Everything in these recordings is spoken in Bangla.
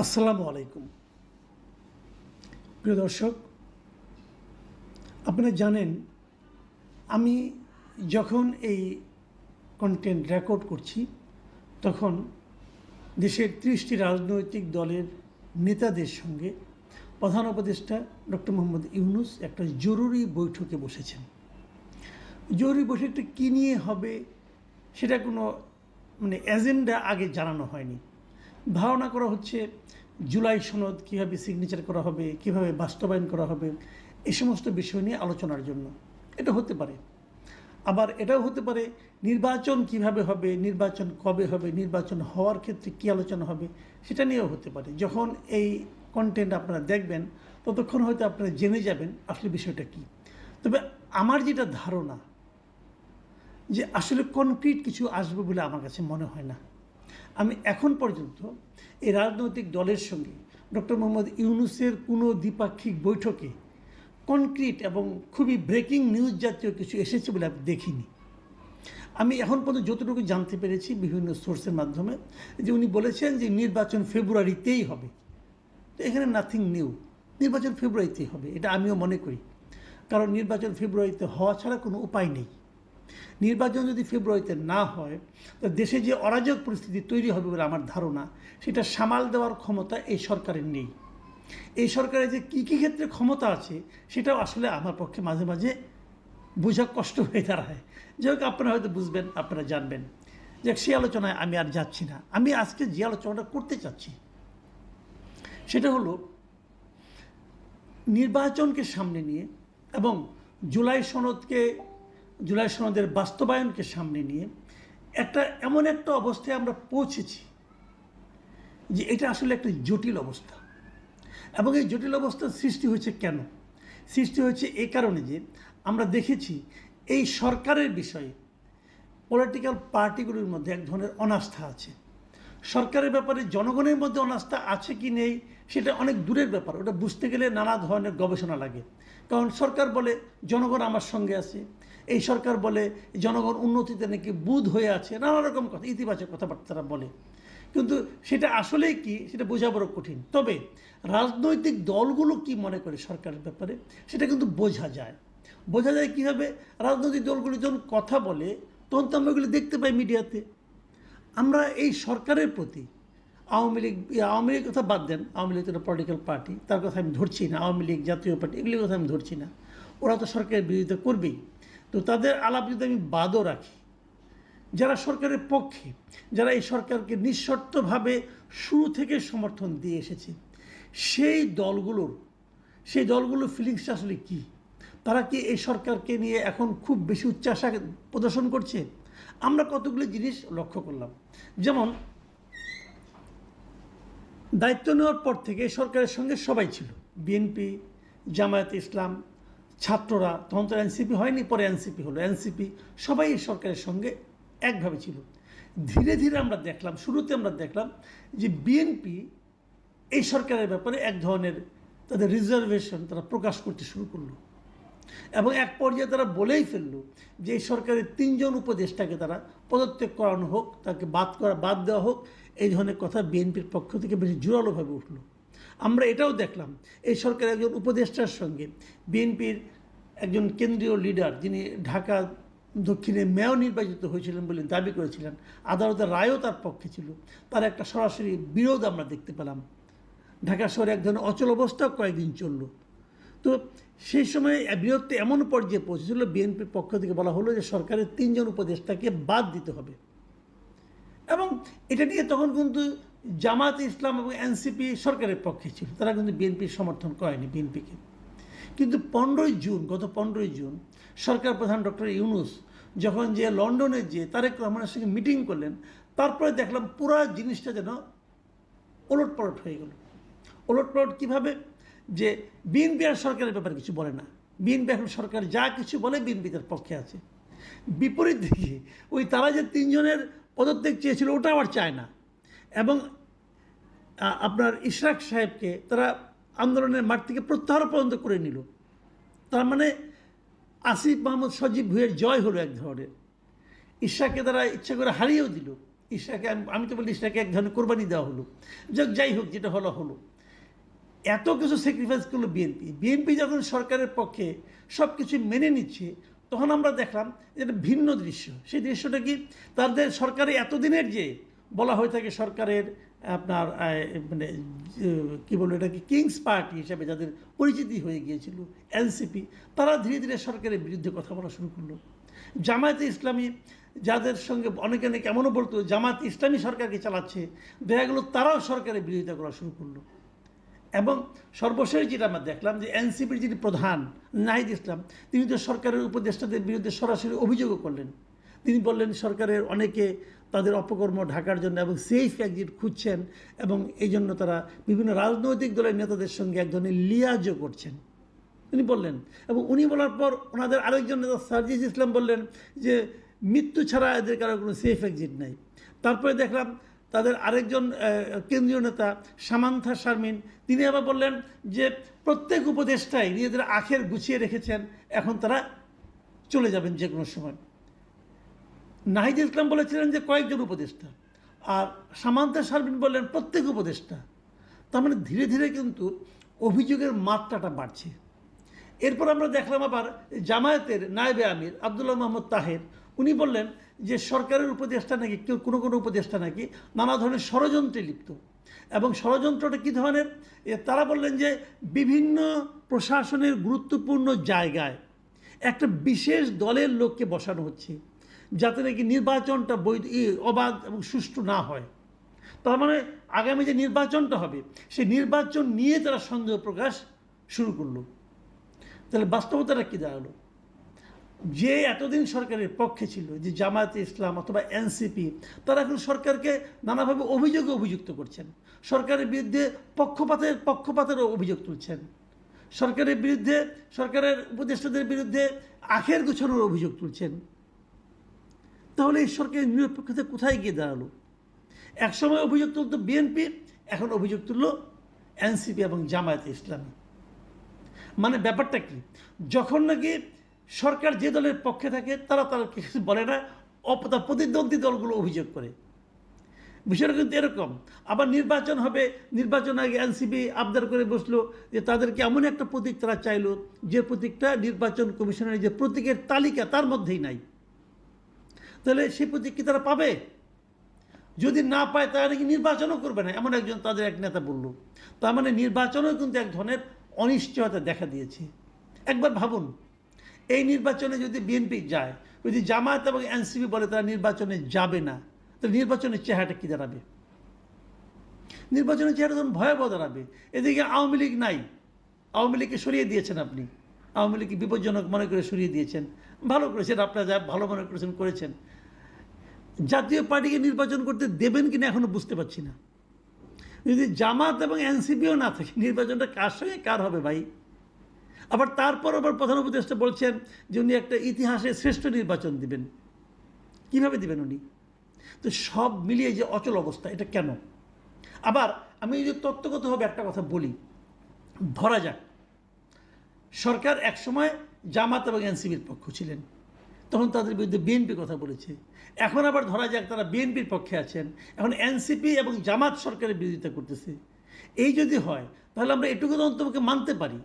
আসসালামু আলাইকুম। প্রিয় দর্শক, আপনারা জানেন, আমি যখন এই কন্টেন্ট রেকর্ড করছি, তখন দেশের ত্রিশটি রাজনৈতিক দলের নেতাদের সঙ্গে প্রধান উপদেষ্টা ডক্টর মোহাম্মদ ইউনুস একটা জরুরি বৈঠকে বসেছেন। জরুরি বৈঠকটা কী নিয়ে হবে, সেটা কোনো মানে এজেন্ডা আগে জানানো হয়নি। ধারণা করা হচ্ছে জুলাই সনদ কীভাবে সিগনেচার করা হবে, কীভাবে বাস্তবায়ন করা হবে এই সমস্ত বিষয় নিয়ে আলোচনার জন্য। এটা হতে পারে। আবার এটাও হতে পারে নির্বাচন কীভাবে হবে, নির্বাচন কবে হবে, নির্বাচন হওয়ার ক্ষেত্রে কী আলোচনা হবে, সেটা নিয়েও হতে পারে। যখন এই কন্টেন্ট আপনারা দেখবেন, ততক্ষণ হয়তো আপনারা জেনে যাবেন আসলে বিষয়টা কী। তবে আমার যেটা ধারণা, যে আসলে কনক্রিট কিছু আসবে বলে আমার কাছে মনে হয় না। আমি এখন পর্যন্ত এই রাজনৈতিক দলের সঙ্গে ডক্টর মোহাম্মদ ইউনুসের কোনো দ্বিপাক্ষিক বৈঠকে কনক্রিট এবং খুবই ব্রেকিং নিউজ জাতীয় কিছু এসেছে বলে আমি দেখিনি। আমি এখন পর্যন্ত যতটুকু জানতে পেরেছি বিভিন্ন সোর্সের মাধ্যমে যে উনি বলেছেন যে নির্বাচন ফেব্রুয়ারিতেই হবে। তো এখানে নাথিং নিউ নির্বাচন ফেব্রুয়ারিতেই হবে, এটা আমিও মনে করি। কারণ নির্বাচন ফেব্রুয়ারিতে হওয়া ছাড়া কোনো উপায় নেই। নির্বাচন যদি ফেব্রুয়ারিতে না হয়, তো দেশে যে অরাজক পরিস্থিতি তৈরি হবে বলে আমার ধারণা, সেটা সামাল দেওয়ার ক্ষমতা এই সরকারের নেই। এই সরকারের যে কী কী ক্ষেত্রে ক্ষমতা আছে, সেটাও আসলে আমার পক্ষে মাঝে মাঝে বোঝা কষ্ট হয়ে দাঁড়ায়। যাই হোক, আপনারা হয়তো বুঝবেন, আপনারা জানবেন। যে সেই আলোচনায় আমি আর যাচ্ছি না। আমি আজকে যে আলোচনাটা করতে চাচ্ছি, সেটা হলো নির্বাচনকে সামনে নিয়ে এবং জুলাই সনদকে জুলাই সনদের বাস্তবায়নকে সামনে নিয়ে একটা এমন একটা অবস্থায় আমরা পৌঁছেছি যে এটা আসলে একটা জটিল অবস্থা। এবং এই জটিল অবস্থার সৃষ্টি হয়েছে কেন? সৃষ্টি হয়েছে এ কারণে যে আমরা দেখেছি এই সরকারের বিষয়ে পলিটিক্যাল পার্টিগুলির মধ্যে এক ধরনের অনাস্থা আছে। সরকারের ব্যাপারে জনগণের মধ্যে অনাস্থা আছে কি নেই সেটা অনেক দূরের ব্যাপার। ওটা বুঝতে গেলে নানা ধরনের গবেষণা লাগে। কারণ সরকার বলে, জনগণ আমার সঙ্গে আছে। এই সরকার বলে, জনগণ উন্নতিতে নাকি বুধ হয়ে আছে, নানা রকম কথা, ইতিবাচক কথাবার্তা তারা বলে। কিন্তু সেটা আসলেই কি, সেটা বোঝা বড় কঠিন। তবে রাজনৈতিক দলগুলো কি মনে করে সরকারের ব্যাপারে, সেটা কিন্তু বোঝা যায়। বোঝা যায় কীভাবে? রাজনৈতিক দলগুলি যখন কথা বলে, তখন তো আমরা দেখতে পাই মিডিয়াতে। আমরা এই সরকারের প্রতি, আওয়ামী লীগ আওয়ামী লীগ কথা বাদ দেন, আওয়ামী লীগ একটা পলিটিক্যাল পার্টি তার কথা আমি ধরছি না, আওয়ামী লীগ জাতীয় পার্টি এগুলির কথা আমি ধরছি না। ওরা তো সরকারের বিরোধিতা করবেই। তো তাদের আলাপ যদি আমি বাদও রাখি, যারা সরকারের পক্ষে, যারা এই সরকারকে নিঃশর্তভাবে শুরু থেকে সমর্থন দিয়ে এসেছে, সেই দলগুলোর সেই দলগুলোর ফিলিংসটা আসলে কী? তারা কি এই সরকারকে নিয়ে এখন খুব বেশি উচ্চাসা প্রদর্শন করছে? আমরা কতগুলো জিনিস লক্ষ্য করলাম। যেমন, দায়িত্ব নেওয়ার পর থেকে সরকারের সঙ্গে সবাই ছিল। বিএনপি, জামায়াত ইসলাম ছাত্ররা, তখন তো এনসিপি হয়নি, পরে এনসিপি হলো। এনসিপি সবাই এই সরকারের সঙ্গে একভাবে ছিল। ধীরে ধীরে আমরা দেখলাম, শুরুতে আমরা দেখলাম যে বিএনপি এই সরকারের ব্যাপারে এক ধরনের তাদের রিজার্ভেশন তারা প্রকাশ করতে শুরু করল। এবং এক পর্যায়ে তারা বলেই ফেলল যে এই সরকারের তিনজন উপদেষ্টাকে তারা পদত্যাগ করানো হোক, তাকে বাদ করা, বাদ দেওয়া হোক, এই ধরনের কথা বিএনপির পক্ষ থেকে বেশি জোরালোভাবে উঠল। আমরা এটাও দেখলাম, এই সরকারের একজন উপদেষ্টার সঙ্গে। বিএনপির একজন কেন্দ্রীয় লিডার যিনি ঢাকা দক্ষিণে মেয়র নির্বাচিত হয়েছিলেন বলে দাবি করেছিলেন, আদালতের রায়ও তার পক্ষে ছিল। তার একটা সরাসরি বিরোধ আমরা দেখতে পেলাম। ঢাকা শহরে এক ধরনের অচল অবস্থাও কয়েকদিন চলল। তো সেই সময় বিরোধটা এমন পর্যায়ে পৌঁছেছিল, বিএনপির পক্ষ থেকে বলা হলো যে সরকারের তিনজন উপদেষ্টাকে বাদ দিতে হবে। এবং এটা নিয়ে তখন কিন্তু জামাত ইসলাম এবং এনসিপি সরকারের পক্ষে ছিল। তারা কিন্তু বিএনপির সমর্থন করেনি, বিএনপিকে। কিন্তু পনেরোই জুন, গত পনেরোই জুন সরকার প্রধান ডক্টর ইউনুস যখন যে লন্ডনে যে তারেক রহমানের সঙ্গে মিটিং করলেন, তারপরে দেখলাম পুরো জিনিসটা যেন ওলট পালট হয়ে গেল। ওলট পালট কীভাবে? যে বিএনপি আর সরকারের ব্যাপারে কিছু বলে না। বিএনপি এখন সরকার যা কিছু বলে বিএনপি তার পক্ষে আছে। বিপরীত দিকে ওই তারা যে তিনজনের পদত্যাগ চেয়েছিল ওটা আবার চায় না। এবং আপনার ইশরাক সাহেবকে তারা আন্দোলনের মাঠ থেকে প্রত্যাহার পর্যন্ত করে নিল। তার মানে আসিফ মাহমুদ সজীব ভুইয়ের জয় হলো এক ধরনের। ইশরাককে তারা ইচ্ছা করে হারিয়েও দিল। ঈশাকে আমি- তো বলি ঈশাকে এক ধরনের কোরবানি দেওয়া হলো। যাক, যাই হোক, যেটা হলো হলো। এত কিছু স্যাক্রিফাইস করল বিএনপি বিএনপি যখন সরকারের পক্ষে সব কিছু মেনে নিচ্ছে, তখন আমরা দেখলাম যে একটা ভিন্ন দৃশ্য। সেই দৃশ্যটা কি তাদের সরকারের এতদিনের যে বলা হয়ে থাকে সরকারের, আপনার মানে কি বলব এটাকে কিংস পার্টি হিসাবে যাদের পরিচিতি হয়ে গিয়েছিল এনসিপি তারা ধীরে ধীরে সরকারের বিরুদ্ধে কথা বলা শুরু করল। জামায়াতে ইসলামী যাদের সঙ্গে অনেকে অনেকে এমনও বলতো জামাত ইসলামী সরকারকে চালাচ্ছে। দেখা গেলো তারাও সরকারের বিরোধিতা করা শুরু করল। এবং সর্বশেষ যেটা আমরা দেখলাম যে এনসিপির যিনি প্রধান, নাহিদ ইসলাম, তিনি তো সরকারের উপদেষ্টাদের বিরুদ্ধে সরাসরি অভিযোগও করলেন। তিনি বললেন, সরকারের অনেকে তাদের অপকর্ম ঢাকার জন্য এবং সেফ এক্সিট খুঁজছেন এবং এই জন্য তারা বিভিন্ন রাজনৈতিক দলের নেতাদের সঙ্গে এক ধরনের লিয়াজও করছেন। তিনি বললেন, এবং উনি বলার পর ওনাদের আরেকজন নেতা সার্জিস ইসলাম বললেন যে, মৃত্যু ছাড়া এদের কারও কোনো সেফ এক্সিট নাই। তারপরে দেখলাম তাদের আরেকজন কেন্দ্রীয় নেতা সামান্থা শারমিন, তিনি আবার বললেন যে, প্রত্যেক উপদেষ্টাই নিজেদের আখের গুছিয়ে রেখেছেন, এখন তারা চলে যাবেন যে কোনো সময়। নাহিদ ইসলাম বলেছিলেন যে কয়েকজন উপদেষ্টা, আর সামান্তা শারমিন বললেন প্রত্যেক উপদেষ্টা। তার মানে ধীরে ধীরে কিন্তু অভিযোগের মাত্রাটা বাড়ছে। এরপর আমরা দেখলাম আবার জামায়াতের নায়েবে আমির আবদুল্লাহ মোহাম্মদ তাহের, উনি বললেন যে সরকারের উপদেষ্টা নাকি, কেউ কোনো কোনো উপদেষ্টা নাকি নানা ধরনের ষড়যন্ত্রে লিপ্ত। এবং ষড়যন্ত্রটা কী ধরনের? তারা বললেন যে বিভিন্ন প্রশাসনের গুরুত্বপূর্ণ জায়গায় একটা বিশেষ দলের লোককে বসানো হচ্ছে। যাতে নাকি নির্বাচনটা বৈধ অবাধ এবং সুষ্ঠু না হয়। তার মানে আগামী যে নির্বাচনটা হবে, সেই নির্বাচন নিয়ে তারা সন্দেহ প্রকাশ শুরু করল। তাহলে বাস্তবতাটা কী দাঁড়াল? যে এতদিন সরকারের পক্ষে ছিল, যে জামায়াতে ইসলাম অথবা এনসিপি, তারা এখন সরকারকে নানাভাবে অভিযোগে অভিযুক্ত করছেন। সরকারের বিরুদ্ধে পক্ষপাতের পক্ষপাতেরও অভিযোগ তুলছেন। সরকারের বিরুদ্ধে সরকারের উপদেষ্টাদের বিরুদ্ধে আখের গুছানোর অভিযোগ তুলছেন। তাহলে এই সরকারের নিরপেক্ষতা কোথায় গিয়ে দাঁড়াল? একসময় অভিযোগ তুলতো বিএনপি এখন অভিযোগ তুললো এনসিপি এবং জামায়াতে ইসলামী। মানে ব্যাপারটা কি? যখন নাকি সরকার যে দলের পক্ষে থাকে তারা তার কিছু বলে না অপ- তার প্রতিদ্বন্দ্বী দলগুলো অভিযোগ করে। বিষয়টা কিন্তু এরকম। আবার নির্বাচন হবে, নির্বাচন আগে এনসিপি আবদার করে বসল যে তাদেরকে এমন একটা প্রতীক তারা চাইলো, যে প্রতীকটা নির্বাচন কমিশনের যে প্রতীকের তালিকা তার মধ্যেই নাই। তাহলে সেই প্রতীক কি তারা পাবে? যদি না পায়, তারা নাকি নির্বাচনও করবে না। এমন একজন তাদের এক নেতা বলল। তার মানে নির্বাচনও কিন্তু এক ধরনের অনিশ্চয়তা দেখা দিয়েছে। একবার ভাবুন, এই নির্বাচনে যদি বিএনপি যায়, যদি জামায়াত এবং এনসিপি বলে তারা নির্বাচনে যাবে না, তাহলে নির্বাচনের চেহারাটা কী দাঁড়াবে? নির্বাচনের চেহারা তখন ভয়াবহ দাঁড়াবে। এদিকে আওয়ামী লীগ নাই। আওয়ামী লীগকে সরিয়ে দিয়েছেন আপনি। আওয়ামী লীগকে বিপজ্জনক মনে করে সরিয়ে দিয়েছেন। ভালো করেছেন, আপনারা যা ভালো মনে করেছেন করেছেন। জাতীয় পার্টিকে নির্বাচন করতে দেবেন কিনা এখনও বুঝতে পারছি না। যদি জামাত এবং এনসিপিও না থাকে, নির্বাচনটা কার সঙ্গে কার হবে ভাই? আবার তারপর আবার প্রধান উপদেষ্টা বলছেন যে উনি একটা ইতিহাসে শ্রেষ্ঠ নির্বাচন দিবেন। কীভাবে দিবেন উনি? তো সব মিলিয়ে যে অচল অবস্থা, এটা কেন? আবার আমি যদি তত্ত্বগতভাবে একটা কথা বলি, ধরা যাক, সরকার একসময় জামাত এবং এনসিপির পক্ষ ছিলেন। তখন তাদের বিরুদ্ধে বিএনপি কথা বলেছে। এখন আবার ধরা যাক তারা বিএনপির পক্ষে আছেন। এখন এনসিপি এবং জামাত সরকারের বিরোধিতা করতেছে। এই যদি হয়, তাহলে আমরা এটুকু তো অন্তপক্ষে মানতে পারি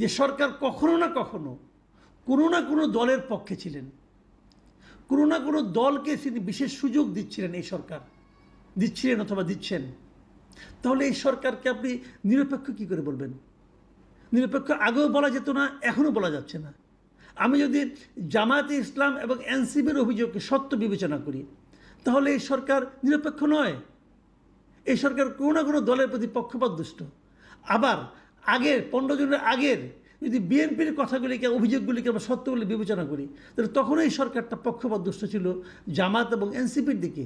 যে সরকার কখনো না কখনো কোনো না কোনো দলের পক্ষে ছিলেন। কোনো না কোনো দলকে তিনি বিশেষ সুযোগ দিচ্ছিলেন এই সরকার। দিচ্ছিলেন অথবা দিচ্ছেন। তাহলে এই সরকারকে আপনি নিরপেক্ষ কী করে বলবেন? নিরপেক্ষ আগেও বলা যেত না, এখনও বলা যাচ্ছে না। আমি যদি জামায়াতে ইসলাম এবং এনসিবির অভিযোগকে সত্য বিবেচনা করি, তাহলে এই সরকার নিরপেক্ষ নয়। এই সরকার কোনো না কোনো দলের প্রতি পক্ষপাত দুষ্ট আবার আগের, পনেরো জনের আগের যদি বিএনপির কথাগুলিকে, অভিযোগগুলিকে আমরা সত্য বলে বিবেচনা করি, তাহলে তখন এই সরকারটা পক্ষপাত দুষ্ট ছিল জামাত এবং এনসিপির দিকে।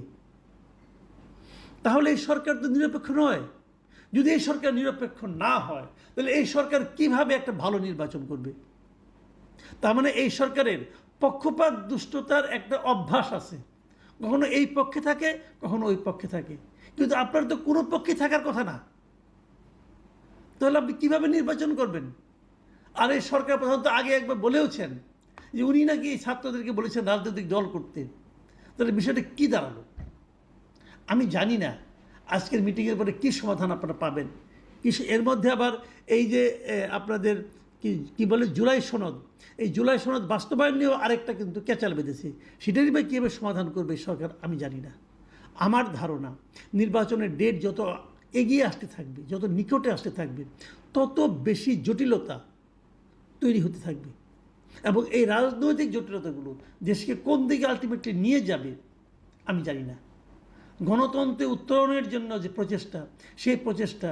তাহলে এই সরকার তো নিরপেক্ষ নয়। যদি এই সরকার নিরপেক্ষ না হয়, তাহলে এই সরকার কীভাবে একটা ভালো নির্বাচন করবে? তার মানে এই সরকারের পক্ষপাত, দুষ্টতার একটা অভ্যাস আছে। কখনো এই পক্ষে থাকে, কখনো ওই পক্ষে থাকে। কিন্তু আপনার তো কোনো পক্ষে থাকার কথা না। তাহলে আপনি কীভাবে নির্বাচন করবেন? আর এই সরকার প্রধানত আগে একবার বলেওছেন যে উনি নাকি এই ছাত্রদেরকে বলেছেন রাজনৈতিক দল করতে। তাহলে বিষয়টা কী দাঁড়াল? আমি জানি না আজকের মিটিংয়ের পরে কী সমাধান আপনারা পাবেন। এর মধ্যে আবার এই যে আপনাদের কি কি বলে, জুলাই সনদ। এই জুলাই সনদ বাস্তবায়ন নিয়েও আরেকটা কিন্তু ক্যাচাল বেঁধেছে। সেটারই বা কীভাবে সমাধান করবে সরকার, আমি জানি না। আমার ধারণা, নির্বাচনের ডেট যত এগিয়ে আসতে থাকবে, যত নিকটে আসতে থাকবে, তত বেশি জটিলতা তৈরি হতে থাকবে। এবং এই রাজনৈতিক জটিলতাগুলো দেশকে কোন দিকে আলটিমেটলি নিয়ে যাবে, আমি জানি না। গণতন্ত্রে উত্তরণের জন্য যে প্রচেষ্টা, সেই প্রচেষ্টা